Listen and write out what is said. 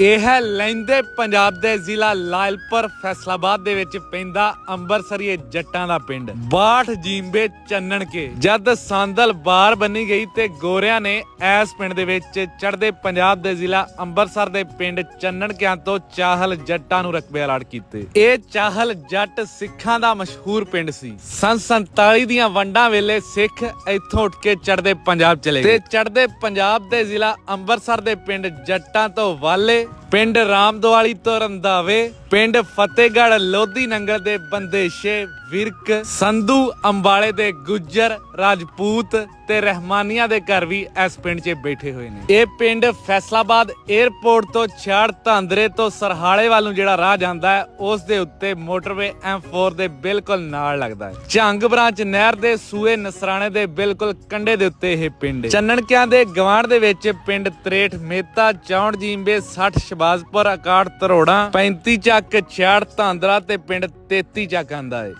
ਇਹ ਹੈ ਲੈਂਦੇ ਪੰਜਾਬ ਦੇ ਜ਼ਿਲ੍ਹਾ ਲਾਇਲਪੁਰ ਫੈਸਲਾਬਾਦ ਦੇ ਵਿੱਚ ਪੈਂਦਾ ਅੰਬਰਸਰੀਏ ਜੱਟਾਂ ਦਾ ਪਿੰਡ। ਬਾਠ ਜੀਂਬੇ ਚੰਨਣ ਕੇ ਜਦ ਸੰਦਲ ਬਾਰ ਬੰਨੀ ਗਈ ਤੇ ਗੋਰਿਆਂ ਨੇ ਐਸ ਪਿੰਡ ਦੇ ਵਿੱਚ ਚੜ੍ਹਦੇ ਪੰਜਾਬ ਦੇ ਜ਼ਿਲ੍ਹਾ ਅੰਮ੍ਰਿਤਸਰ ਦੇ ਪਿੰਡ ਚੰਨਣ ਕਿਆਂ ਤੋਂ ਚਾਹਲ ਜੱਟਾਂ ਨੂੰ ਰਕਬੇ ਅਲਾਟ ਕੀਤੇ। ਇਹ ਚਾਹਲ ਜੱਟ ਸਿੱਖਾਂ ਦਾ ਮਸ਼ਹੂਰ ਪਿੰਡ ਸੀ। ਸੰਨ 47 ਦੀਆਂ ਵੰਡਾਂ ਵੇਲੇ ਸਿੱਖ ਇੱਥੋਂ ਉੱਠ ਕੇ ਚੜ੍ਹਦੇ ਪੰਜਾਬ ਚਲੇ ਗਏ। ਤੇ ਚੜ੍ਹਦੇ ਪੰਜਾਬ ਦੇ ਜ਼ਿਲ੍ਹਾ ਅੰਮ੍ਰਿਤਸਰ ਦੇ ਪਿੰਡ ਜੱਟਾਂ ਤੋਂ ਵਾਲੇ Bye. ਪਿੰਡ ਰਾਮਦਵਾਲੀ ਤੋਂ ਰੰਧਾਵੇ, ਪਿੰਡ ਫਤਿਹਗੜ੍ਹ ਲੋਧੀ ਨੰਗਲ ਦੇ ਬੰਦੇਸ਼ੇ ਵਿਰਕ, ਸੰਧੂ ਅੰਬਾਲੇ ਦੇ ਗੁੱਜਰ, ਰਾਜਪੂਤ ਤੇ ਰਹਿਮਾਨੀਆਂ ਦੇ ਘਰ ਵੀ ਇਸ ਪਿੰਡ 'ਚ ਬੈਠੇ ਹੋਏ ਨੇ। ਇਹ ਪਿੰਡ ਫੈਸਲਾਬਾਦ 에ਅਰਪੋਰਟ ਤੋਂ ਛਾੜ ਧਾਂਦਰੇ ਤੋਂ ਸਰਹਾਲੇ ਵੱਲ ਨੂੰ ਜਿਹੜਾ ਰਾਹ ਜਾਂਦਾ ਹੈ, ਉਸ ਦੇ ਉੱਤੇ ਮੋਟਰਵੇ M4 ਦੇ ਬਿਲਕੁਲ ਨਾਲ ਲੱਗਦਾ ਹੈ। ਝੰਗ ਬ੍ਰਾਂਚ ਨਹਿਰ ਦੇ ਸੂਏ ਨਸਰਾਣੇ ਦੇ ਬਿਲਕੁਲ ਕੰਢੇ ਦੇ ਉੱਤੇ ਇਹ ਪਿੰਡ ਹੈ। ਚੰਨਣਕਿਆਂ ਦੇ ਗਵਾਂਢ ਦੇ ਵਿੱਚ ਪਿੰਡ ਤਰੇਠ ਮੇਤਾ ਚੌਂਡ ਜੀਂਬੇ 60 ਸ਼ਬਾਜ਼ਪੁਰ ਅਕਾੜ ਤਰੋੜਾ 35 ਚੱਕ ਛਾੜ ਧਾਂਦਰਾ ਤੇ ਪਿੰਡ 33 ਚੱਕ ਆਂਦਾ ਹੈ